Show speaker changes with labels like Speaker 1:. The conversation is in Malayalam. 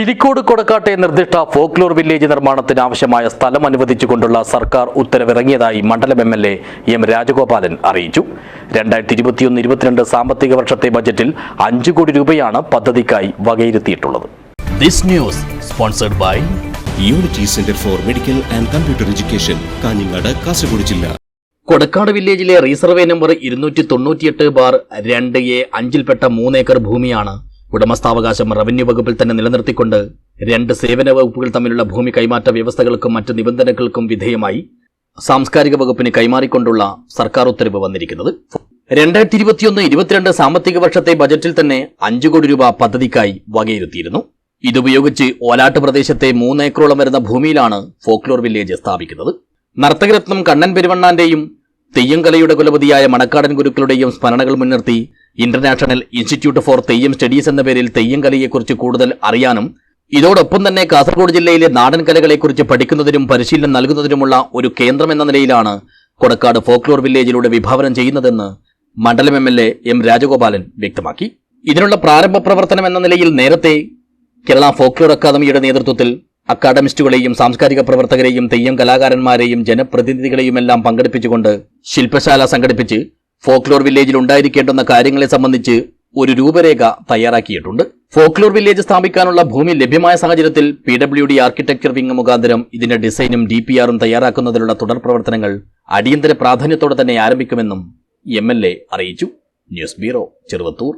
Speaker 1: പിലിക്കോട് കൊടക്കാട്ടെ നിർദ്ദിഷ്ട ഫോക്ലോർ വില്ലേജ് നിർമ്മാണത്തിന് ആവശ്യമായ സ്ഥലം അനുവദിച്ചുകൊണ്ടുള്ള സർക്കാർ ഉത്തരവിറങ്ങിയതായി മണ്ഡലം M L A M Rajagopalan അറിയിച്ചു. രണ്ടായിരത്തി ഇരുപത്തിയൊന്ന് ഇരുപത്തിരണ്ട് സാമ്പത്തിക വർഷത്തെ ബജറ്റിൽ അഞ്ചു കോടി രൂപയാണ് പദ്ധതിക്കായി വകയിരുത്തിയിട്ടുള്ളത്. This news sponsored by
Speaker 2: unity centre for medical and computer education Kanhangad Kasaragod ജില്ല
Speaker 1: കൊടക്കാട് വില്ലേജിലെ റീസർവേ നമ്പർ ഇരുന്നൂറ്റി തൊണ്ണൂറ്റിയെട്ട് ബാർ രണ്ട് എ അഞ്ചിൽപ്പെട്ട മൂന്നേക്കർ ഭൂമിയാണ് ഉടമസ്ഥാവകാശം റവന്യൂ വകുപ്പിൽ തന്നെ നിലനിർത്തിക്കൊണ്ട് രണ്ട് സേവന വകുപ്പുകൾ തമ്മിലുള്ള ഭൂമി കൈമാറ്റ വ്യവസ്ഥകൾക്കും മറ്റ് നിബന്ധനകൾക്കും വിധേയമായി സാംസ്കാരിക വകുപ്പിന് കൈമാറിക്കൊണ്ടുള്ള സർക്കാർ ഉത്തരവ് വന്നിരിക്കുന്നത്. രണ്ടായിരത്തി ഇരുപത്തിയൊന്ന് ഇരുപത്തിരണ്ട് സാമ്പത്തിക വർഷത്തെ ബജറ്റിൽ തന്നെ അഞ്ചു കോടി രൂപ പദ്ധതിക്കായി വകയിരുത്തിയിരുന്നു. ഇതുപയോഗിച്ച് ഓലാട്ട് പ്രദേശത്തെ മൂന്നേക്കറോളം വരുന്ന ഭൂമിയിലാണ് ഫോക്ലോർ വില്ലേജ് സ്ഥാപിക്കുന്നത്. നർത്തകരത്നം കണ്ണൻ പെരുവണ്ണാന്റെയും തെയ്യംകലയുടെ കുലപതിയായ മണക്കാടൻ ഗുരുക്കളുടെയും സ്മരണകൾ മുൻനിർത്തി international institute for Theyyam studies എന്ന പേരിൽ തെയ്യം കലയെക്കുറിച്ച് കൂടുതൽ അറിയാനും ഇതോടൊപ്പം തന്നെ കാസർഗോഡ് ജില്ലയിലെ നാടൻ കലകളെക്കുറിച്ച് പഠിക്കുന്നതിനും പരിശീലനം നൽകുന്നതിനുമുള്ള ഒരു കേന്ദ്രം എന്ന നിലയിലാണ് കൊടക്കാട് ഫോക്ലോർ വില്ലേജിലൂടെ വിഭാവനം ചെയ്യുന്നതെന്ന് മണ്ഡലം M L A M Rajagopalan വ്യക്തമാക്കി. ഇതിനുള്ള പ്രാരംഭ പ്രവർത്തനം എന്ന നിലയിൽ നേരത്തെ കേരള ഫോക്ലോർ അക്കാദമിയുടെ നേതൃത്വത്തിൽ അക്കാഡമിസ്റ്റുകളെയും സാംസ്കാരിക പ്രവർത്തകരെയും തെയ്യം കലാകാരന്മാരെയും ജനപ്രതിനിധികളെയുമെല്ലാം പങ്കെടുപ്പിച്ചുകൊണ്ട് ശില്പശാല സംഘടിപ്പിച്ച് ഫോക്ലോർ വില്ലേജിൽ ഉണ്ടായിരിക്കേണ്ടുന്ന കാര്യങ്ങളെ സംബന്ധിച്ച് ഒരു രൂപരേഖ തയ്യാറാക്കിയിട്ടുണ്ട്. ഫോക്ലോർ വില്ലേജ് സ്ഥാപിക്കാനുള്ള ഭൂമി ലഭ്യമായ സാഹചര്യത്തിൽ P W D architecture wing മുഖാന്തരം ഇതിന്റെ ഡിസൈനും ഡി പി ആറും തയ്യാറാക്കുന്നതിനുള്ള തുടർ പ്രവർത്തനങ്ങൾ അടിയന്തര പ്രാധാന്യത്തോടെ തന്നെ ആരംഭിക്കുമെന്നും എം എൽ എ അറിയിച്ചു. News bureau Cheruvathur.